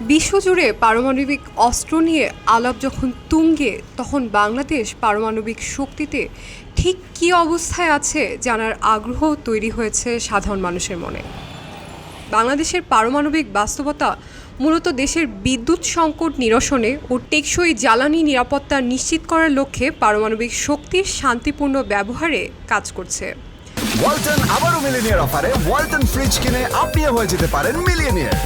বিশ্বজুড়ে পারমাণবিক অস্ত্র নিয়ে আলাপ যখন তুঙ্গে, তখন বাংলাদেশ পারমাণবিক শক্তিতে ঠিক কী অবস্থায় আছে জানার আগ্রহ তৈরি হয়েছে সাধারণ মানুষের মনে। বাংলাদেশের পারমাণবিক বাস্তবতা মূলত দেশের বিদ্যুৎ সংকট নিরসনে ও টেকসই জ্বালানি নিরাপত্তা নিশ্চিত করার লক্ষ্যে পারমাণবিক শক্তির শান্তিপূর্ণ ব্যবহারে কাজ করছে। ওয়ালটন আবারও মিলিনিয়ার অফারে ওয়ালটন ফ্রিজ কিনে আপনিও হয়ে যেতে পারেন মিলিয়নিয়ার।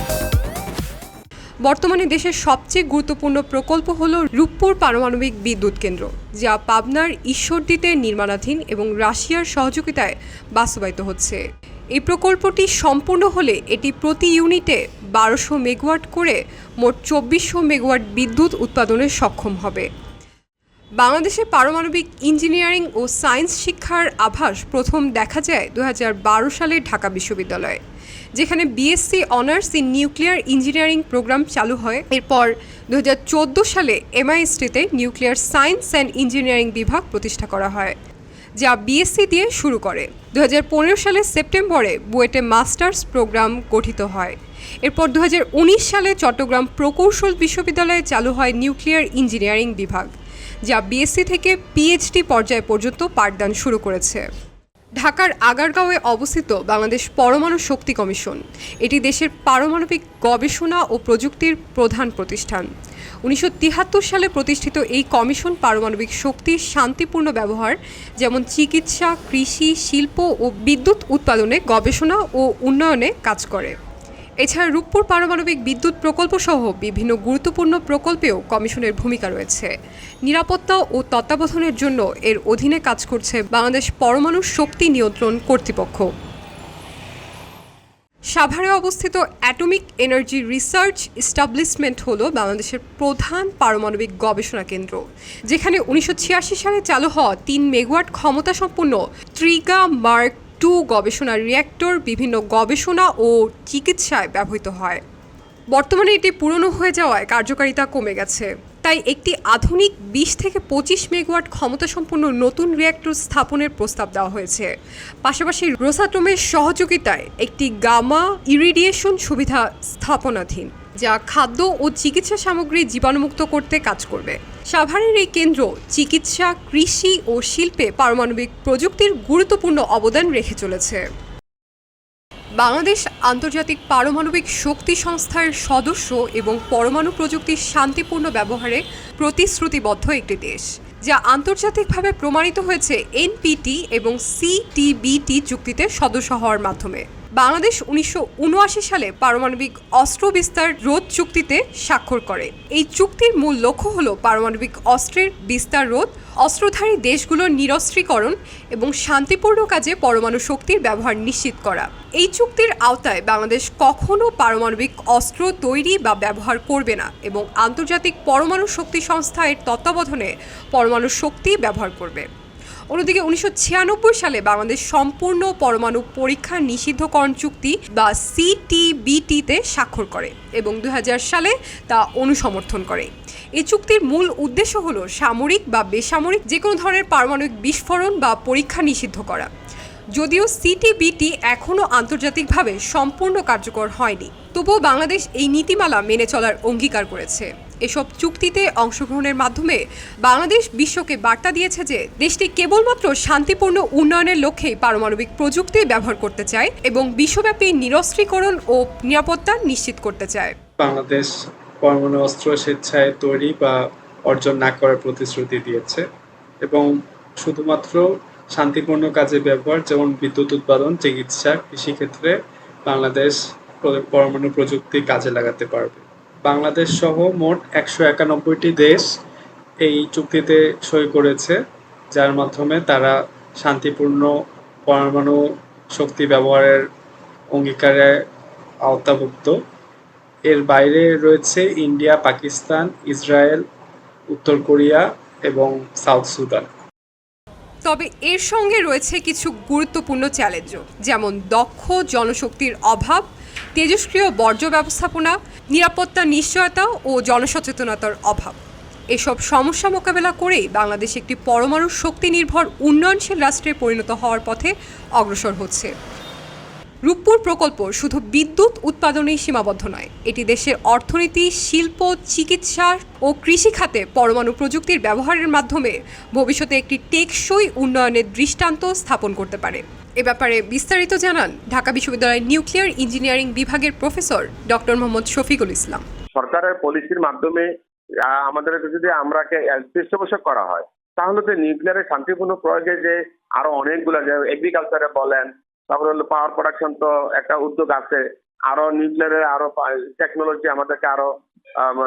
বর্তমানে দেশের সবচেয়ে গুরুত্বপূর্ণ প্রকল্প হল রূপপুর পারমাণবিক বিদ্যুৎ কেন্দ্র, যা পাবনার ঈশ্বরদীতে নির্মাণাধীন এবং রাশিয়ার সহযোগিতায় বাস্তবায়িত হচ্ছে। এই প্রকল্পটি সম্পূর্ণ হলে এটি প্রতি ইউনিটে বারোশো মেগাওয়াট করে মোট চব্বিশশো মেগাওয়াট বিদ্যুৎ উৎপাদনে সক্ষম হবে। বাংলাদেশে পারমাণবিক ইঞ্জিনিয়ারিং ও সায়েন্স শিক্ষার আভাস প্রথম দেখা যায় দু হাজার বারো সালে ঢাকা বিশ্ববিদ্যালয়ে। যেখানে BSc honours in nuclear engineering programme চালু হয়। এরপর দু হাজার চোদ্দ সালে এমআইএসটিতে নিউক্লিয়ার সায়েন্স অ্যান্ড ইঞ্জিনিয়ারিং বিভাগ প্রতিষ্ঠা করা হয়, যা বিএসসি দিয়ে শুরু করে। দু হাজার পনেরো সালের সেপ্টেম্বরে বুয়েটে মাস্টার্স প্রোগ্রাম গঠিত হয়। এরপর দু হাজার উনিশ সালে চট্টগ্রাম প্রকৌশল বিশ্ববিদ্যালয়ে চালু হয় নিউক্লিয়ার ইঞ্জিনিয়ারিং বিভাগ, যা বিএসসি থেকে পিএইচডি পর্যায় পর্যন্ত পাঠদান শুরু করেছে। ঢাকার আগারগাঁওয়ে অবস্থিত বাংলাদেশ পরমাণু শক্তি কমিশন। এটি দেশের পারমাণবিক গবেষণা ও প্রযুক্তির প্রধান প্রতিষ্ঠান। উনিশশো সালে প্রতিষ্ঠিত এই কমিশন পারমাণবিক শক্তির শান্তিপূর্ণ ব্যবহার, যেমন চিকিৎসা, কৃষি, শিল্প ও বিদ্যুৎ উৎপাদনে গবেষণা ও উন্নয়নে কাজ করে। এছাড়া রূপপুর পারমাণবিক বিদ্যুৎ প্রকল্প সহ বিভিন্ন গুরুত্বপূর্ণ প্রকল্পেও কমিশনের ভূমিকা রয়েছে। নিরাপত্তা ও তত্ত্বাবধানের জন্য এর অধীনে কাজ করছে বাংলাদেশ পরমাণু শক্তি নিয়ন্ত্রণ কর্তৃপক্ষ। সাভারে অবস্থিত অ্যাটমিক এনার্জি রিসার্চ এস্টাবলিশমেন্ট হল বাংলাদেশের প্রধান পারমাণবিক গবেষণা কেন্দ্র, যেখানে উনিশশো ছিয়াশি সালে চালু হওয়া তিন মেগাওয়াট ক্ষমতা সম্পন্ন ট্রিগা মার্ক টু গবেষণা রিয়্যাক্টর বিভিন্ন গবেষণা ও চিকিৎসায় ব্যবহৃত হয়। বর্তমানে এটি পুরনো হয়ে যাওয়ায় কার্যকারিতা কমে গেছে। তাই একটি আধুনিক বিশ থেকে পঁচিশ মেগাওয়াট ক্ষমতাসম্পন্ন নতুন রিয়্যাক্টর স্থাপনের প্রস্তাব দেওয়া হয়েছে। পাশাপাশি রোসাটমের সহযোগিতায় একটি গামা ইরিডিয়েশন সুবিধা স্থাপনাধীন, যা খাদ্য ও চিকিৎসা সামগ্রী জীবাণুমুক্ত করতে কাজ করবে। সাভারের এই কেন্দ্র চিকিৎসা, কৃষি ও শিল্পে পারমাণবিক প্রযুক্তির গুরুত্বপূর্ণ অবদান রেখে চলেছে। বাংলাদেশ আন্তর্জাতিক পারমাণবিক শক্তি সংস্থার সদস্য এবং পরমাণু প্রযুক্তির শান্তিপূর্ণ ব্যবহারে প্রতিশ্রুতিবদ্ধ একটি দেশ, যা আন্তর্জাতিকভাবে প্রমাণিত হয়েছে এনপিটি এবং সিটিবিটি চুক্তিতে সদস্য হওয়ার মাধ্যমে। বাংলাদেশ উনিশশো উনআশি সালে পারমাণবিক অস্ত্র বিস্তার রোধ চুক্তিতে স্বাক্ষর করে। এই চুক্তির মূল লক্ষ্য হল পারমাণবিক অস্ত্রের বিস্তার রোধ, অস্ত্রধারী দেশগুলোর নিরস্ত্রীকরণ এবং শান্তিপূর্ণ কাজে পরমাণু শক্তির ব্যবহার নিশ্চিত করা। এই চুক্তির আওতায় বাংলাদেশ কখনও পারমাণবিক অস্ত্র তৈরি বা ব্যবহার করবে না এবং আন্তর্জাতিক পরমাণু শক্তি সংস্থা এর তত্ত্বাবধানে পরমাণু শক্তি ব্যবহার করবে। অন্যদিকে উনিশশো ছিয়ানব্বই সালে বাংলাদেশ সম্পূর্ণ পরমাণু পরীক্ষা নিষিদ্ধকরণ চুক্তি বা সিটিবিটিতে স্বাক্ষর করে এবং দু হাজার সালে তা অনুসমর্থন করে। এই চুক্তির মূল উদ্দেশ্য হল সামরিক বা বেসামরিক যে কোনো ধরনের পারমাণবিক বিস্ফোরণ বা পরীক্ষা নিষিদ্ধ করা। যদিও সিটিবিটি এখনও আন্তর্জাতিকভাবে সম্পূর্ণ কার্যকর হয়নি, তবুও বাংলাদেশ এই নীতিমালা মেনে চলার অঙ্গীকার করেছে। এসব চুক্তিতে অংশগ্রহণের মাধ্যমে বাংলাদেশ বিশ্বকে বার্তা দিয়েছে যে দেশটি কেবলমাত্র শান্তিপূর্ণ উন্নয়নের লক্ষ্যেই পারমাণবিক প্রযুক্তি ব্যবহার করতে চায় এবং বিশ্বব্যাপী নিরস্ত্রীকরণ ও নিরাপত্তা নিশ্চিত করতে চায়। বাংলাদেশ পরমাণু অস্ত্র স্বেচ্ছায় তৈরি বা অর্জন না করার প্রতিশ্রুতি দিয়েছে এবং শুধুমাত্র শান্তিপূর্ণ কাজে ব্যবহার, যেমন বিদ্যুৎ উৎপাদন, চিকিৎসা, কৃষিক্ষেত্রে বাংলাদেশ পরমাণু প্রযুক্তি কাজে লাগাতে পারবে। বাংলাদেশ সহ মোট একশো একানব্বইটি দেশ এই চুক্তিতে সই করেছে, যার মাধ্যমে তারা শান্তিপূর্ণ পরমাণু শক্তি ব্যবহারের অঙ্গীকারে আওতাভুক্ত। এর বাইরে রয়েছে ইন্ডিয়া, পাকিস্তান, ইসরায়েল, উত্তর কোরিয়া এবং সাউথ সুদান। তবে এর সঙ্গে রয়েছে কিছু গুরুত্বপূর্ণ চ্যালেঞ্জও, যেমন দক্ষ জনশক্তির অভাব তেজস্ক্রিয় বর্জ্য ব্যবস্থাপনা, নিরাপত্তা নিশ্চয়তা ও জনসচেতনতার অভাব। এসব সমস্যা মোকাবেলা করেই বাংলাদেশ একটি পরমাণু শক্তি নির্ভর উন্নয়নশীল রাষ্ট্রে পরিণত হওয়ার পথে অগ্রসর হচ্ছে। রূপপুর প্রকল্প শুধু বিদ্যুৎ উৎপাদনেই সীমাবদ্ধ নয়, এটি দেশের অর্থনীতি, শিল্প, চিকিৎসা ও কৃষি খাতে পরমাণু প্রযুক্তির ব্যবহারের মাধ্যমে ভবিষ্যতে একটি টেকসই উন্নয়নের দৃষ্টান্ত স্থাপন করতে পারে। এ ব্যাপারে বিস্তারিত জানান ঢাকা বিশ্ববিদ্যালয়ের নিউক্লিয়ার ইঞ্জিনিয়ারিং বিভাগের প্রফেসর ডক্টর মোহাম্মদ শফিকুল ইসলাম। সরকারের পলিসির মাধ্যমে আমাদের যদি আমরাকে পৃষ্ঠপোষক করা হয়, তাহলে তো নিউক্লিয়ারের শান্তিপূর্ণ প্রয়োগে যে আরও অনেকগুলো, যে এগ্রিকালচারে বলেন, তারপরে হলো পাওয়ার প্রোডাকশন তো একটা উদ্যোগ আছে, আরও নিউক্লিয়ারের আরও টেকনোলজি আমাদেরকে আরও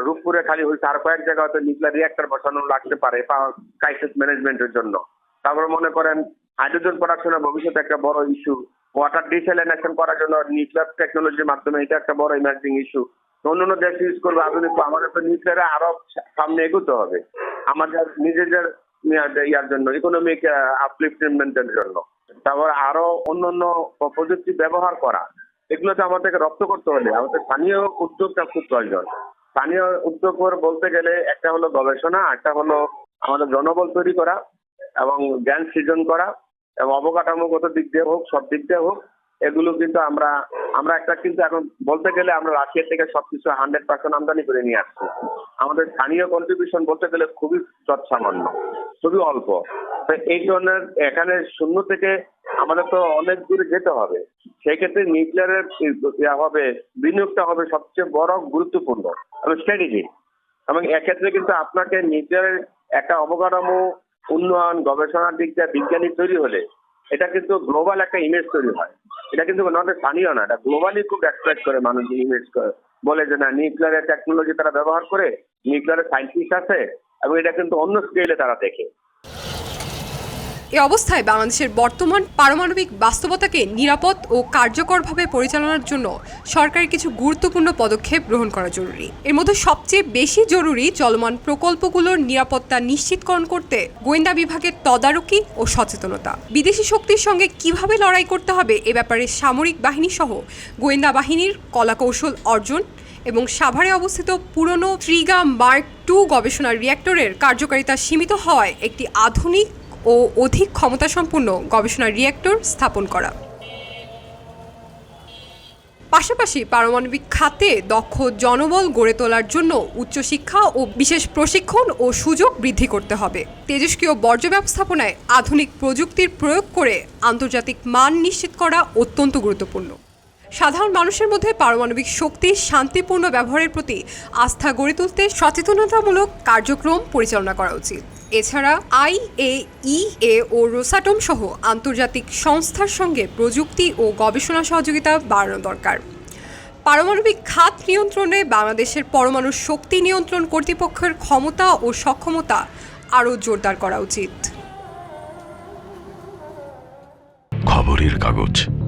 রূপপুরে খালি হয়েছে, আর কয়েক জায়গায় হয়তো নিউক্লিয়ার রিয়াক্টর বসানো লাগতে পারে পাওয়ার ক্রাইসিস ম্যানেজমেন্টের জন্য। তারপরে মনে করেন হাইড্রোজেন প্রোডাকশনের ভবিষ্যতে একটা বড় ইস্যু ওয়াটার ডিসেলিনেশন করার জন্য নিউক্লিয়ার টেকনোলজির মাধ্যমে এটা একটা বড় ইমার্জিং ইস্যু অন্যান্য দেশ ইউজ করবে, আধুনিক আমাদের তো নিউক্লিয়ারে আরও সামনে এগোতে হবে। আমাদের নিজেদের ইয়ার জন্য ইকোনমিক আপলিফমেন্টের জন্য। তারপর আরও অন্যান্য প্রযুক্তি ব্যবহার করা। এগুলোতে আমাদেরকে রপ্ত করতে হলে আমাদের স্থানীয় উদ্যোগটা খুব প্রয়োজন। স্থানীয় উদ্যোগ বলতে গেলে একটা হলো গবেষণা, একটা হলো আমাদের জনবল তৈরি করা এবং জ্ঞান সৃজন করা। এবং অবকাঠামোগত দিক দিয়ে হোক, সব দিক দিয়ে হোক, এগুলো কিন্তু আমরা আমরা একটা কিন্তু এখন বলতে গেলে আমরা রাশিয়া থেকে সবকিছু হান্ড্রেড পার্সেন্ট আমদানি করে নিয়ে আসছি। আমাদের স্থানীয় কন্ট্রিবিউশন বলতে গেলে খুবই সামান্য খুবই অল্প। এই ধরনের এখানে শূন্য থেকে আমাদের তো অনেক দূরে যেতে হবে। সেই ক্ষেত্রে নিউক্লিয়ারের হবে, বিনিয়োগটা হবে সবচেয়ে বড় গুরুত্বপূর্ণ এবং স্ট্র্যাটেজি এবং এক্ষেত্রে কিন্তু আপনাকে নিজের একটা অবকাঠামো উন্নয়ন, গবেষণার দিক দিয়ে বিজ্ঞানী তৈরি হলে এটা কিন্তু গ্লোবাল একটা ইমেজ তৈরি হয়। এটা কিন্তু আমাদের স্থানীয় না, এটা গ্লোবালি খুব এক্সপেক্ট করে মানুষ ইমেজ করে। বলে যে না নিউক্লিয়ারের টেকনোলজি তারা ব্যবহার করে নিউক্লিয়ারের সাইন্টিস্ট আছে, এবং এটা কিন্তু অন্য স্কেলে তারা দেখে। এ অবস্থায় বাংলাদেশের বর্তমান পারমাণবিক বাস্তবতাকে নিরাপদ ও কার্যকরভাবে পরিচালনার জন্য সরকারের কিছু গুরুত্বপূর্ণ পদক্ষেপ গ্রহণ করা জরুরি। এর মধ্যে সবচেয়ে বেশি জরুরি চলমান প্রকল্পগুলোর নিরাপত্তা নিশ্চিতকরণ করতে গোয়েন্দা বিভাগের তদারকি ও সচেতনতা। বিদেশি শক্তির সঙ্গে কীভাবে লড়াই করতে হবে এ ব্যাপারে সামরিক বাহিনী সহ গোয়েন্দা বাহিনীর কলাকৌশল অর্জন এবং সাভারে অবস্থিত পুরনো ট্রিগা মার্ক টু গবেষণা রিয়্যাক্টরের কার্যকারিতা সীমিত হওয়ায় একটি আধুনিক ও অধিক ক্ষমতাসম্পন্ন গবেষণা রিয়্যাক্টর স্থাপন করা। পাশাপাশি পারমাণবিক খাতে দক্ষ জনবল গড়ে তোলার জন্য উচ্চশিক্ষা ও বিশেষ প্রশিক্ষণ ও সুযোগ বৃদ্ধি করতে হবে। তেজস্ক্রিয় বর্জ্য ব্যবস্থাপনায় আধুনিক প্রযুক্তির প্রয়োগ করে আন্তর্জাতিক মান নিশ্চিত করা অত্যন্ত গুরুত্বপূর্ণ। সাধারণ মানুষের মধ্যে পারমাণবিক শক্তির শান্তিপূর্ণ ব্যবহারের প্রতি আস্থা গড়ে তুলতে সচেতনতামূলক কার্যক্রম পরিচালনা করা উচিত। এছাড়া আইএইএ ও রোসাটম সহ আন্তর্জাতিক সংস্থার সঙ্গে প্রযুক্তি ও গবেষণা সহযোগিতা বাড়ানো দরকার। পারমাণবিক খাত নিয়ন্ত্রণে বাংলাদেশের পরমাণু শক্তি নিয়ন্ত্রণ কর্তৃপক্ষের ক্ষমতা ও সক্ষমতা আরও জোরদার করা উচিত। খবরের কাগজ।